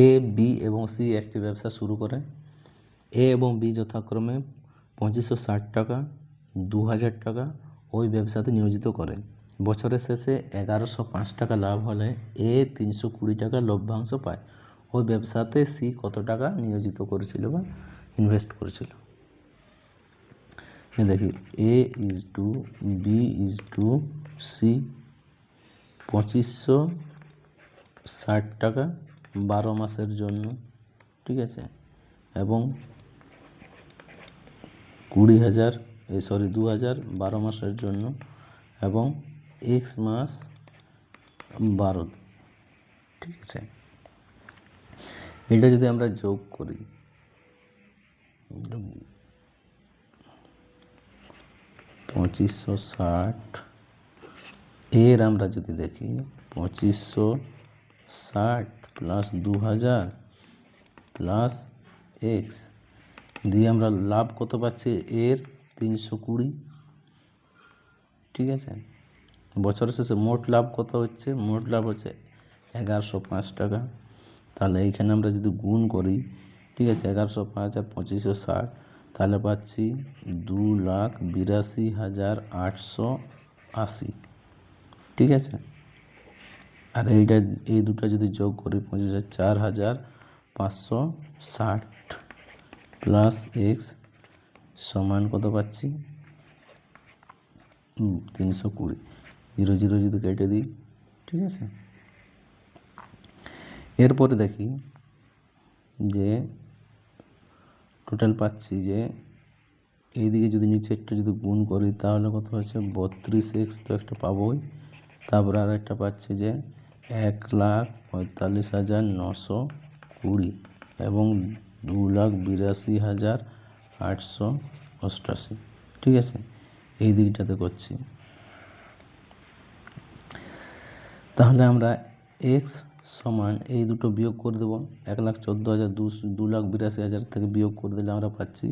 A B এবং C একটি ব্যবসা শুরু করে। এ এবং বি যথাক্রমে পঁচিশশো ষাট টাকা দু হাজার টাকা ওই ব্যবসাতে নিয়োজিত করে। বছরের শেষে এগারোশো পাঁচ টাকা লাভ হলে এ তিনশো কুড়ি টাকা লভ্যাংশ পায়। ওই ব্যবসাতে সি কত টাকা নিয়োজিত করেছিল বা ইনভেস্ট করেছিল? দেখি A is to B is to C পঁচিশশো ষাট টাকা বারো মাসের জন্য, ঠিক আছে? এবং কুড়ি হাজার সরি দু হাজার বারো মাসের জন্য এবং এক্স মাস বারো, ঠিক আছে? এটা যদি আমরা যোগ করি, পঁচিশশো ষাট, এর আমরা যদি দেখি, পঁচিশশো ষাট প্লাস দু হাজার প্লাস এক্স দিয়ে আমরা লাভ কত পাচ্ছি? এর তিনশো কুড়ি। ঠিক আছে? বছরের শেষে মোট লাভ কত হচ্ছে? মোট লাভ হচ্ছে এগারোশো পাঁচ টাকা। তাহলে এইখানে আমরা যদি গুণ করি, ঠিক আছে, এগারোশো পাঁচ আর পঁচিশশো ষাট, তাহলে পাচ্ছি দু লাখ বিরাশি হাজার আটশো আশি। ঠিক আছে? আর এইটা এই দুটো যদি যোগ করি, পঁচিশ হাজার চার হাজার পাঁচশো ষাট প্লাস এক্স সমান কত পাচ্ছি? তিনশো কুড়ি। জিরো জিরো যদি কেটে দিই, ঠিক আছে? এরপরে দেখি যে টোটাল পাচ্ছি যে এইদিকে যদি নিচেরটা যদি গুণ করি, তাহলে কত হচ্ছে? বত্রিশ এক্স তো একটা পাবোই। তারপরে আর একটা পাচ্ছি যে এক লাখ পঁয়তাল্লিশ হাজার নশো কুড়ি এবং দু লাখ বিরাশি হাজার আটশো অষ্টাশি। ঠিক আছে? এই দিকটাতে করছি। তাহলে আমরা এক্স সমান এই দুটো বিয়োগ করে দেবো। এক লাখ চোদ্দ হাজার দু লাখ বিরাশি হাজার থেকে বিয়োগ করে দিলে আমরা পাচ্ছি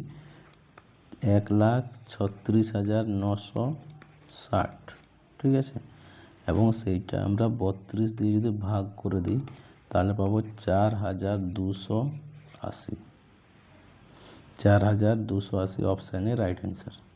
এক লাখ ছত্রিশ হাজার নশো ষাট। ঠিক আছে? এবং সেইটা আমরা বত্রিশ দিয়ে যদি ভাগ করে দিই, তাহলে পাবো চার হাজার দুশো আশি। চার হাজার দুশো আশি অপশানে রাইট অ্যান্সার